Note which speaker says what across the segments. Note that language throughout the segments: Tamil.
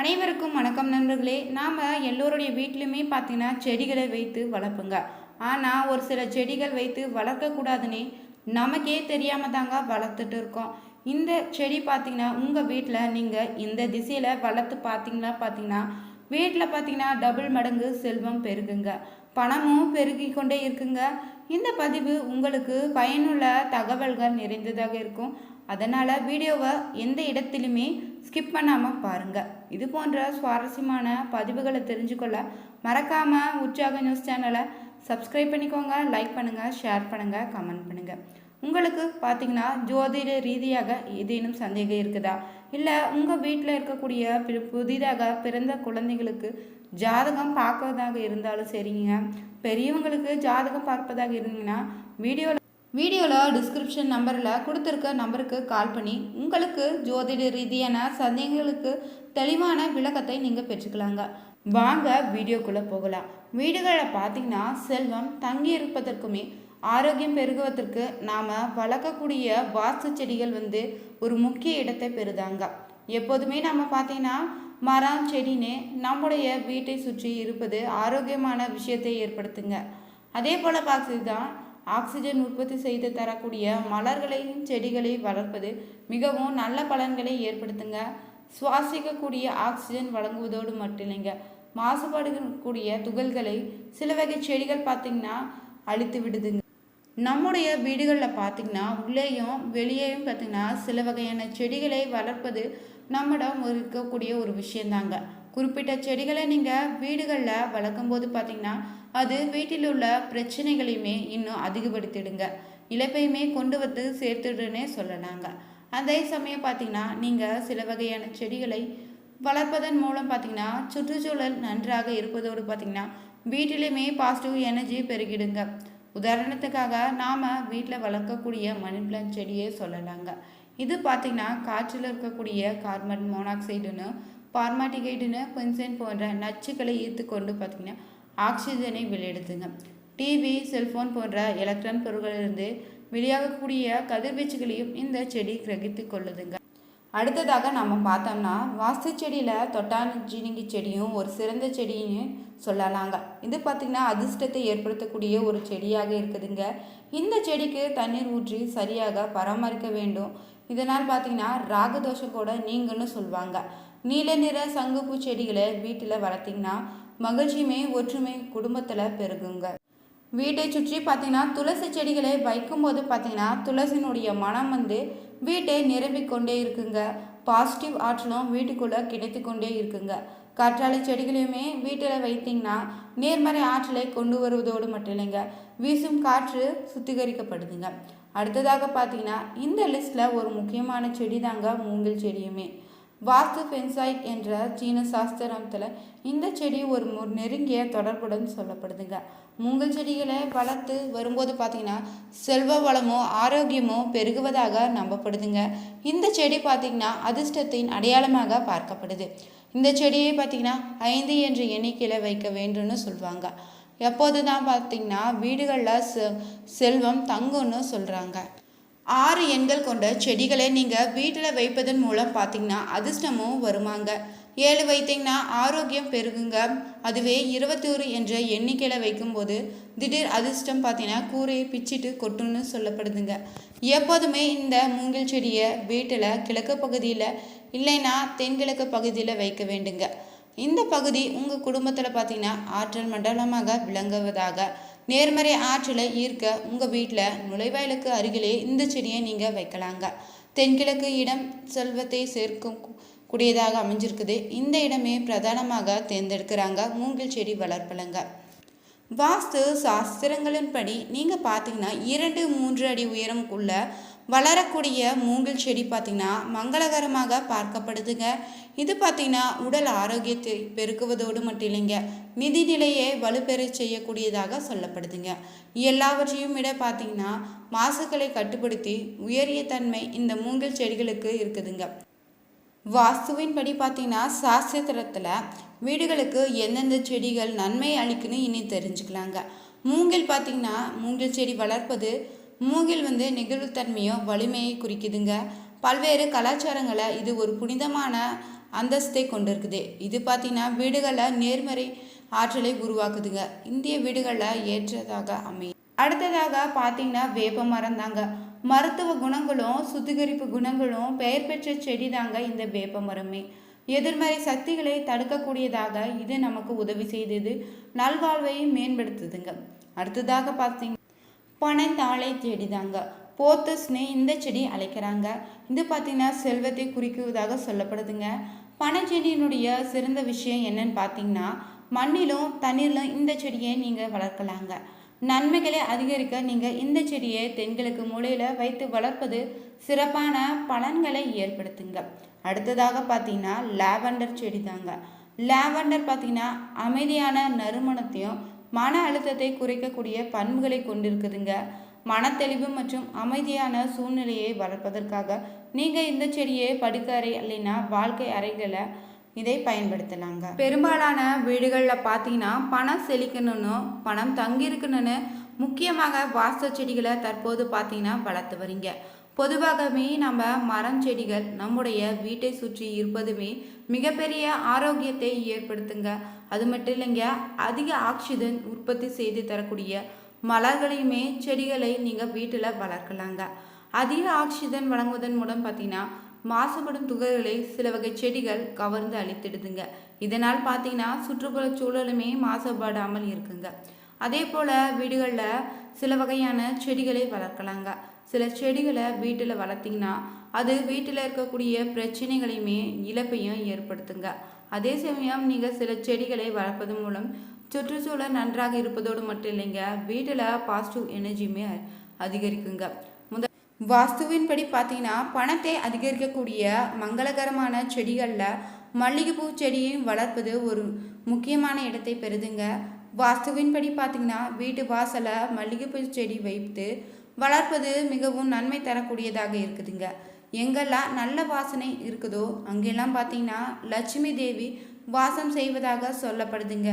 Speaker 1: அனைவருக்கும் வணக்கம் நண்பர்களே. நாம் எல்லோருடைய வீட்லையுமே பார்த்தீங்கன்னா செடிகளை வைத்து வளர்ப்புங்க. ஆனால் ஒரு சில செடிகள் வைத்து வளர்க்கக்கூடாதுன்னே நமக்கே தெரியாமல் தாங்க வளர்த்துட்டு இருக்கோம். இந்த செடி பார்த்தீங்கன்னா உங்கள் வீட்டில் நீங்கள் இந்த திசையில் வளர்த்து பார்த்தீங்கன்னா பார்த்தீங்கன்னா வீட்டில் பார்த்தீங்கன்னா டபுள் மடங்கு செல்வம் பெருகுங்க. பணமும் பெருகி கொண்டே இருக்குங்க. இந்த பதிவு உங்களுக்கு பயனுள்ள தகவல்கள் நிறைந்ததாக இருக்கும். அதனால் வீடியோவை எந்த இடத்துலையுமே ஸ்கிப் பண்ணாமல் பாருங்கள் இது போன்ற சுவாரஸ்யமான பதிவுகளை தெரிஞ்சுக்கொள்ள மறக்காமல் உற்சாக நியூஸ் சேனலை சப்ஸ்கிரைப் பண்ணிக்கோங்க லைக் பண்ணுங்கள் ஷேர் பண்ணுங்கள் கமெண்ட் பண்ணுங்கள் உங்களுக்கு பார்த்தீங்கன்னா ஜோதிட ரீதியாக ஏதேனும் சந்தேகம் இருக்குதா? இல்லை உங்கள் வீட்டில் இருக்கக்கூடிய புதிதாக பிறந்த குழந்தைகளுக்கு ஜாதகம் பார்க்கறதாக இருந்தாலும் சரிங்க. பெரியவங்களுக்கு ஜாதகம் பார்ப்பதாக இருந்தீங்கன்னா வீடியோவில் வீடியோவில் டிஸ்கிரிப்ஷன் நம்பரில் கொடுத்துருக்க நம்பருக்கு கால் பண்ணி உங்களுக்கு ஜோதிட ரீதியான சந்தேகங்களுக்கு தெளிவான விளக்கத்தை நீங்கள் பெற்றுக்கலாங்க. வாங்க வீடியோக்குள்ளே போகலாம். வீடுகளில் பார்த்தீங்கன்னா செல்வம் தங்கி இருப்பதற்குமே ஆரோக்கியம் பெருகுவதற்கு நாம் வளர்க்கக்கூடிய வாஸ்து செடிகள் வந்து ஒரு முக்கிய இடத்தை பெறுதாங்க. எப்போதுமே நம்ம பார்த்தீங்கன்னா மரம் செடின்னு நம்முடைய வீட்டை சுற்றி இருப்பது ஆரோக்கியமான விஷயத்தை ஏற்படுத்துங்க. அதே போல் தான் ஆக்சிஜன் உற்பத்தி செய்து தரக்கூடிய மலர்களையும் செடிகளை வளர்ப்பது மிகவும் நல்ல பலன்களை ஏற்படுத்துங்க. சுவாசிக்கக்கூடிய ஆக்சிஜன் வழங்குவதோடு மட்டும் இல்லைங்க மாசுபாடுகூடிய துகள்களை சில வகை செடிகள் பார்த்திங்கன்னா அழித்து விடுதுங்க. நம்முடைய வீடுகளில் பார்த்திங்கன்னா உள்ளேயும் வெளியேயும் பார்த்திங்கன்னா சில வகையான செடிகளை வளர்ப்பது நம்மிடம் இருக்கக்கூடிய ஒரு விஷயந்தாங்க. குறிப்பிட்ட செடிகளை நீங்கள் வீடுகளில் வளர்க்கும்போது பார்த்திங்கன்னா அது வீட்டில் உள்ள பிரச்சனைகளையுமே இன்னும் அதிகப்படுத்திடுங்க. இழப்பையுமே கொண்டு வந்து சேர்த்துடுன்னே சொல்லலாங்க. அதே சமயம் பார்த்திங்கன்னா நீங்கள் சில வகையான செடிகளை வளர்ப்பதன் மூலம் பார்த்திங்கன்னா சுற்றுச்சூழல் நன்றாக இருப்பதோடு பார்த்திங்கன்னா வீட்டிலையுமே பாசிட்டிவ் எனர்ஜி பெருகிடுங்க. உதாரணத்துக்காக நாம் வீட்டில் வளர்க்கக்கூடிய மணி பிளான் செடியே சொல்லலாங்க. இது பார்த்திங்கன்னா காற்றில் இருக்கக்கூடிய கார்பன் மோனாக்சைடுன்னு பார்மாட்டிகைடுன்னு பென்சைன் போன்ற நச்சுக்களை ஈர்த்து கொண்டு பார்த்திங்கன்னா ஆக்சிஜனை வெளியெடுத்துங்க டிவி செல்ஃபோன் போன்ற எலக்ட்ரான் பொருட்களிலிருந்து வெளியாகக்கூடிய கதிர்வீச்சுகளையும் இந்த செடி கிரகித்து கொள்ளுதுங்க. அடுத்ததாக நம்ம பார்த்தோம்னா வாஸ்து செடியில் தொட்டாஞ்சினிங்கி செடியும் ஒரு சிறந்த செடின்னு சொல்லலாங்க. இது பார்த்திங்கன்னா அதிர்ஷ்டத்தை ஏற்படுத்தக்கூடிய ஒரு செடியாக இருக்குதுங்க. இந்த செடிக்கு தண்ணீர் ஊற்றி சரியாக பராமரிக்க வேண்டும். இதனால் பார்த்திங்கன்னா ராகதோஷம் கூட நீங்கன்னு சொல்லுவாங்க நீல நிற சங்குப்பூ செடிகளை வீட்டில் வளர்த்திங்கன்னா மகிழ்ச்சியுமே ஒற்றுமை குடும்பத்தில் பெருகுங்க. வீட்டை சுற்றி பார்த்தீங்கன்னா துளசி செடிகளை வைக்கும்போது பார்த்தீங்கன்னா துளசினுடைய மனம் வந்து வீட்டை நிரம்பிக் கொண்டே இருக்குங்க. பாசிட்டிவ் ஆற்றலும் வீட்டுக்குள்ளே கிடைத்து கொண்டே இருக்குங்க. கற்றாழை செடிகளையுமே வீட்டில் வைத்தீங்கன்னா நேர்மறை ஆற்றலை கொண்டு வருவதோடு மட்டும் இல்லைங்க வீசும் காற்று சுத்திகரிக்கப்படுதுங்க. அடுத்ததாக பார்த்தீங்கன்னா இந்த லிஸ்ட்டில் ஒரு முக்கியமான செடி தாங்க மூங்கில் செடியுமே. வாஸ்து ஃபென்சாய் என்ற சீன சாஸ்திரத்தில் இந்த செடி ஒரு நெருங்கிய தொடர்புடன் சொல்லப்படுதுங்க. மூங்கல் செடிகளை வளர்த்து வரும்போது பார்த்தீங்கன்னா செல்வ வளமோ ஆரோக்கியமோ பெருகுவதாக நம்பப்படுதுங்க. இந்த செடி பார்த்தீங்கன்னா அதிர்ஷ்டத்தின் அடையாளமாக பார்க்கப்படுது. இந்த செடியை பார்த்தீங்கன்னா ஐந்து என்ற எண்ணிக்கையில் வைக்க வேண்டும்னு சொல்லுவாங்க எப்போது தான் பார்த்தீங்கன்னா வீடுகளில் செ செல்வம் தங்கும்னு சொல்கிறாங்க ஆறு எண்கள் கொண்ட செடிகளை நீங்கள் வீட்டில் வைப்பதன் மூலம் பார்த்தீங்கன்னா அதிர்ஷ்டமும் வருமாங்க. ஏழு வைத்தீங்கன்னா ஆரோக்கியம் பெருகுங்க. அதுவே இருபத்தோரு என்ற எண்ணிக்கையில் வைக்கும்போது திடீர் அதிர்ஷ்டம் பார்த்தீங்கன்னா கூரையை பிச்சிட்டு கொட்டுன்னு சொல்லப்படுதுங்க. எப்போதுமே இந்த மூங்கில் செடியை வீட்டில் கிழக்கு பகுதியில் இல்லைன்னா தென்கிழக்கு பகுதியில் வைக்க வேண்டுங்க. இந்த பகுதி உங்கள் குடும்பத்தில் பார்த்தீங்கன்னா ஆற்றல் மண்டலமாக விளங்குவதாக நேர்மறை ஆற்றலை ஈர்க்க உங்கள் வீட்டில் நுழைவாயிலுக்கு அருகிலே இந்த செடியை நீங்கள் வைக்கலாங்க. தென்கிழக்கு இடம் செல்வத்தை சேர்க்கும் கூடியதாக அமைஞ்சிருக்குது. இந்த இடமே பிரதானமாக தேர்ந்தெடுக்கிறாங்க மூங்கில் செடி வளர்ப்பலங்க. வாஸ்து சாஸ்திரங்களின்படி நீங்கள் பார்த்தீங்கன்னா இரண்டு மூன்று அடி உயரமுக்குள்ள வளரக்கூடிய மூங்கில் செடி பார்த்திங்கன்னா மங்களகரமாக பார்க்கப்படுதுங்க. இது பார்த்திங்கன்னா உடல் ஆரோக்கியத்தை பெருக்குவதோடு மட்டும் இல்லைங்க. நிதி நிலையை செய்யக்கூடியதாக சொல்லப்படுதுங்க. எல்லாவற்றையும் விட பார்த்தீங்கன்னா மாசுக்களை கட்டுப்படுத்தி உயரிய தன்மை இந்த மூங்கில் செடிகளுக்கு இருக்குதுங்க. வாஸ்துவின் படி பார்த்தீங்கன்னா சாஸ்திரத்தில் வீடுகளுக்கு எந்தெந்த செடிகள் நன்மை அளிக்குன்னு இனி தெரிஞ்சுக்கலாங்க. மூங்கில் பார்த்திங்கன்னா மூங்கில் செடி வளர்ப்பது மூங்கில் வந்து நெகிழ்வுத்தன்மையோ வலிமையை குறிக்குதுங்க. பல்வேறு கலாச்சாரங்களை இது ஒரு புனிதமான அந்தஸ்தை கொண்டிருக்குது. இது பார்த்திங்கன்னா வீடுகளில் நேர்மறை ஆற்றலை உருவாக்குதுங்க. இந்திய வீடுகளில் ஏற்றதாக அமையும் அடுத்ததாக பார்த்தீங்கன்னா வேப்ப மரம் தாங்க. மருத்துவ குணங்களும் சுத்திகரிப்பு குணங்களும் பெயர் பெற்ற செடி தாங்க இந்த வேப்ப மரமே. எதிர்மறை சக்திகளை தடுக்கக்கூடியதாக இது நமக்கு உதவி செய்தது. நல்வாழ்வை மேம்படுத்துதுங்க. அடுத்ததாக பார்த்தீங்க பனந்தாழை தேடிதாங்க. தாங்க போத்தஸ்னு இந்த செடி அழைக்கிறாங்க. இது பார்த்தீங்கன்னா செல்வத்தை குறிக்குவதாக சொல்லப்படுதுங்க. பனைச்செடியினுடைய சிறந்த விஷயம் என்னன்னு பார்த்தீங்கன்னா மண்ணிலும் தண்ணீரிலும் இந்த செடியை நீங்கள் வளர்க்கலாங்க. நன்மைகளை அதிகரிக்க நீங்கள் இந்த செடியை தென்கிழக்கு மூலையில் வைத்து வளர்ப்பது சிறப்பான பலன்களை ஏற்படுத்துங்க. அடுத்ததாக பார்த்தீங்கன்னா லாவெண்டர் செடி தாங்க லாவெண்டர் பார்த்தீங்கன்னா அமைதியான நறுமணத்தையும் மன அழுத்தத்தை குறைக்கக்கூடிய பண்புகளை கொண்டிருக்குதுங்க. மனத்தெளிவு மற்றும் அமைதியான சூழ்நிலையை வளர்ப்பதற்காக நீங்கள் இந்த செடியை படுக்கறை இல்லைன்னா வாழ்க்கை அறைகளை இதை பயன்படுத்தலாங்க. பெரும்பாலான வீடுகளில் பார்த்தீங்கன்னா பணம் செழிக்கணும்னு பணம் தங்கியிருக்கணும்னு முக்கியமாக வாஸ்து செடிகளை தற்போது பார்த்தீங்கன்னா வளர்த்து வரீங்க பொதுவாகவே நம்ம மரம் செடிகள் நம்முடைய வீட்டை சுற்றி இருப்பதுமே மிகப்பெரிய ஆரோக்கியத்தை ஏற்படுத்துங்க. அது மட்டும் இல்லைங்க அதிக ஆக்சிஜன் உற்பத்தி செய்து தரக்கூடிய மலர்களையுமே செடிகளை நீங்கள் வீட்டில் வளர்க்கலாங்க. அதிக ஆக்சிஜன் வழங்குவதன் மூலம் பார்த்தீங்கன்னா மாசுபடும் துகள்களை சில வகை செடிகள் கவர்ந்து அழித்திடுதுங்க. இதனால் பார்த்தீங்கன்னா சுற்றுப்புற சூழலுமே மாசுபடாமல் இருக்குங்க. அதே போல் வீடுகளில் சில வகையான செடிகளை வளர்க்கலாங்க. சில செடிகளை வீட்டில் வளர்த்திங்கன்னா அது வீட்டில் இருக்கக்கூடிய பிரச்சனைகளையுமே இழப்பையும் ஏற்படுத்துங்க. அதே சமயம் நீங்கள் சில செடிகளை வளர்ப்பதன் மூலம் சுற்றுச்சூழல் நன்றாக இருப்பதோடு மட்டும் இல்லைங்க வீட்டில் பாசிட்டிவ் எனர்ஜியுமே அதிகரிக்குங்க. முத வாஸ்துவின்படி பார்த்தீங்கன்னா பணத்தை அதிகரிக்கக்கூடிய மங்களகரமான செடிகளில் மல்லிகைப்பூ செடியும் வளர்ப்பது ஒரு முக்கியமான இடத்தை பெறுதுங்க. வாஸ்துவின்படி பார்த்தீங்கன்னா வீட்டு வாசலை மல்லிகைப்பூ செடி வைத்து வளர்ப்பது மிகவும் நன்மை தரக்கூடியதாக இருக்குதுங்க. எங்கெல்லாம் நல்ல வாசனை இருக்குதோ அங்கெல்லாம் பார்த்தீங்கன்னா லட்சுமி தேவி வாசம் செய்வதாக சொல்லப்படுதுங்க.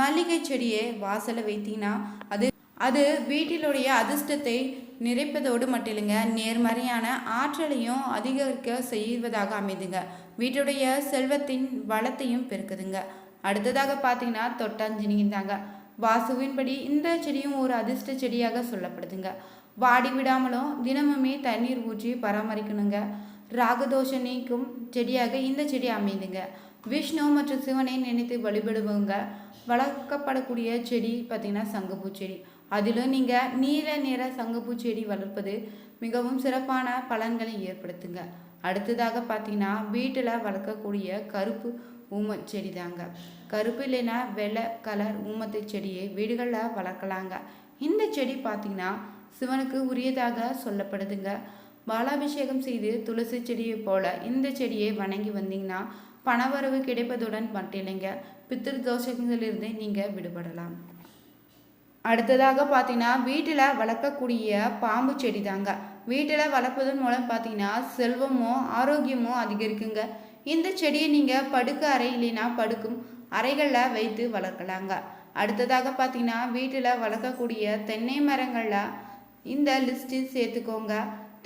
Speaker 1: மல்லிகை செடியை வாசலை வைத்தீங்கன்னா அது அது வீட்டிலுடைய அதிர்ஷ்டத்தை நிறைப்பதோடு மட்டும் இல்லைங்க நேர்மறையான ஆற்றலையும் அதிகரிக்க செய்வதாக அமைதுங்க. வீட்டுடைய செல்வத்தின் வளத்தையும் பெருக்குதுங்க. அடுத்ததாக பார்த்தீங்கன்னா தொட்டாஞ்சினிங்க தாங்க வாசுவின்படி இந்த செடியும் ஒரு அதிர்ஷ்ட செடியாக சொல்லப்படுதுங்க. வாடி விடாமலும் தினமுமே தண்ணீர் ஊற்றி பராமரிக்கணுங்க. ராகதோஷம் நீக்கும் செடியாக இந்த செடி அமைந்துங்க. விஷ்ணு மற்றும் சிவனை நினைத்து வழிபடுவங்க வளர்க்கப்படக்கூடிய செடி பார்த்திங்கன்னா சங்கப்பூ செடி. அதிலும் நீங்கள் நீல நிற சங்கப்பூ செடி வளர்ப்பது மிகவும் சிறப்பான பலன்களை ஏற்படுத்துங்க. அடுத்ததாக பார்த்தீங்கன்னா வீட்டில் வளர்க்கக்கூடிய கருப்பு ஊம செடி தாங்க கருப்பு இல்லைன்னா வெள்ளை கலர் ஊமத்து செடியை வீடுகளில் வளர்க்கலாங்க. இந்த செடி பார்த்தீங்கன்னா சிவனுக்கு உரியதாக சொல்லப்படுதுங்க. பாலாபிஷேகம் செய்து துளசி செடியை போல இந்த செடியை வணங்கி வந்தீங்கன்னா பணவரவு கிடைப்பதுடன் மட்டும் இல்லைங்க பித்திரு தோஷங்களிலிருந்து நீங்கள் விடுபடலாம். அடுத்ததாக பார்த்தீங்கன்னா வீட்டில் வளர்க்கக்கூடிய பாம்பு செடி தாங்க வீட்டில் வளர்ப்பதன் மூலம் பார்த்தீங்கன்னா செல்வமும் ஆரோக்கியமும் அதிகரிக்குங்க. இந்த செடியை நீங்கள் படுக்க அறை இல்லைன்னா படுக்கும் அறைகளில் வைத்து வளர்க்கலாங்க. அடுத்ததாக பார்த்தீங்கன்னா வீட்டில் வளர்க்கக்கூடிய தென்னை மரங்களில் இந்த லிஸ்ட்டில் சேர்த்துக்கோங்க.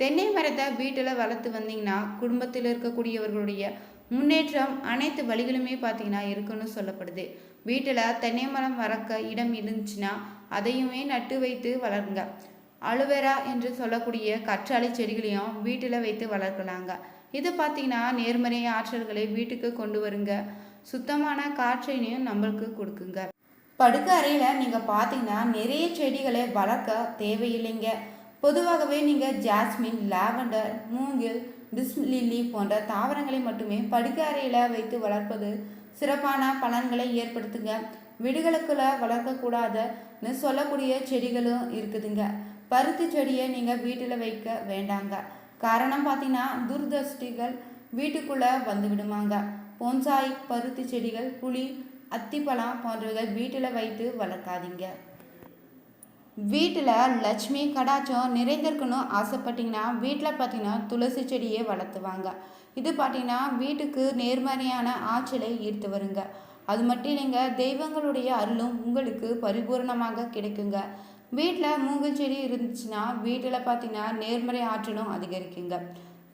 Speaker 1: தென்னை மரத்தை வீட்டில் வளர்த்து வந்தீங்கன்னா குடும்பத்தில் இருக்கக்கூடியவர்களுடைய முன்னேற்றம் அனைத்து வழிகளுமே பார்த்தீங்கன்னா இருக்குன்னு சொல்லப்படுது. வீட்டில் தென்னை மரம் வளர்க்க இடம் இருந்துச்சுன்னா அதையுமே நட்டு வைத்து வளருங்க. அலுவேரா என்று சொல்லக்கூடிய கற்றாழை செடிகளையும் வீட்டில் வைத்து வளர்க்கலாங்க. இது பார்த்தீங்கன்னா நேர்மறை ஆற்றல்களை வீட்டுக்கு கொண்டு வருங்க. சுத்தமான காற்றையும் நம்மளுக்கு கொடுக்குங்க. படுக்க அறையில் நீங்கள் பார்த்தீங்கன்னா நிறைய செடிகளை வளர்க்க தேவையில்லைங்க. பொதுவாகவே நீங்கள் ஜாஸ்மின் லாவெண்டர் மூங்கில் டிஸ்லில்லி போன்ற தாவரங்களை மட்டுமே படுக்க அறையில் வைத்து வளர்ப்பது சிறப்பான பலன்களை ஏற்படுத்துங்க. வீடுகளுக்குள்ள வளர்க்கக்கூடாதுன்னு சொல்லக்கூடிய செடிகளும் இருக்குதுங்க. பருத்தி செடியை நீங்கள் வீட்டில் வைக்க வேண்டாங்க. காரணம் பார்த்தீங்கன்னா துர்தஷ்டிகள் வீட்டுக்குள்ளே வந்து விடுமாங்க. போன்சாய் பருத்தி செடிகள் புளி அத்திப்பழம் போன்றவைகள் வீட்டில் வைத்து வளர்க்காதீங்க. வீட்டில் லட்சுமி கடாச்சம் நிறைந்திருக்கணும் ஆசைப்பட்டிங்கன்னா வீட்டில் பார்த்தீங்கன்னா துளசி செடியை வளர்த்துவாங்க. இது பார்த்தீங்கன்னா வீட்டுக்கு நேர்மறையான ஆற்றலை ஈர்த்து வருங்க. அது மட்டும் இல்லைங்க தெய்வங்களுடைய அருளும் உங்களுக்கு பரிபூர்ணமாக கிடைக்குங்க. வீட்டில் மூங்கில் செடி இருந்துச்சுன்னா வீட்டில் பார்த்தீங்கன்னா நேர்மறை ஆற்றலும் அதிகரிக்குங்க.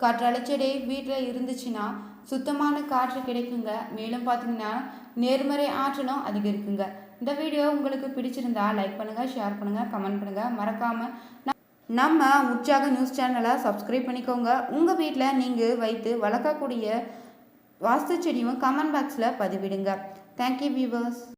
Speaker 1: கற்றாழை செடி வீட்டில் இருந்துச்சுன்னா சுத்தமான காற்று கிடைக்குங்க. மேலும் பார்த்தீங்கன்னா நேர்மறை ஆற்றலும் அதிகரிக்குங்க. இந்த வீடியோ உங்களுக்கு பிடிச்சிருந்தா லைக் பண்ணுங்கள் ஷேர் பண்ணுங்கள் கமெண்ட் பண்ணுங்கள் மறக்காமல் நம்ம உற்சாக நியூஸ் சேனலை சப்ஸ்கிரைப் பண்ணிக்கோங்க. உங்கள் வீட்டில் நீங்கள் வைத்து வளர்க்கக்கூடிய வாஸ்து செடியும் கமெண்ட் பாக்ஸில் பதிவிடுங்க. Thank you viewers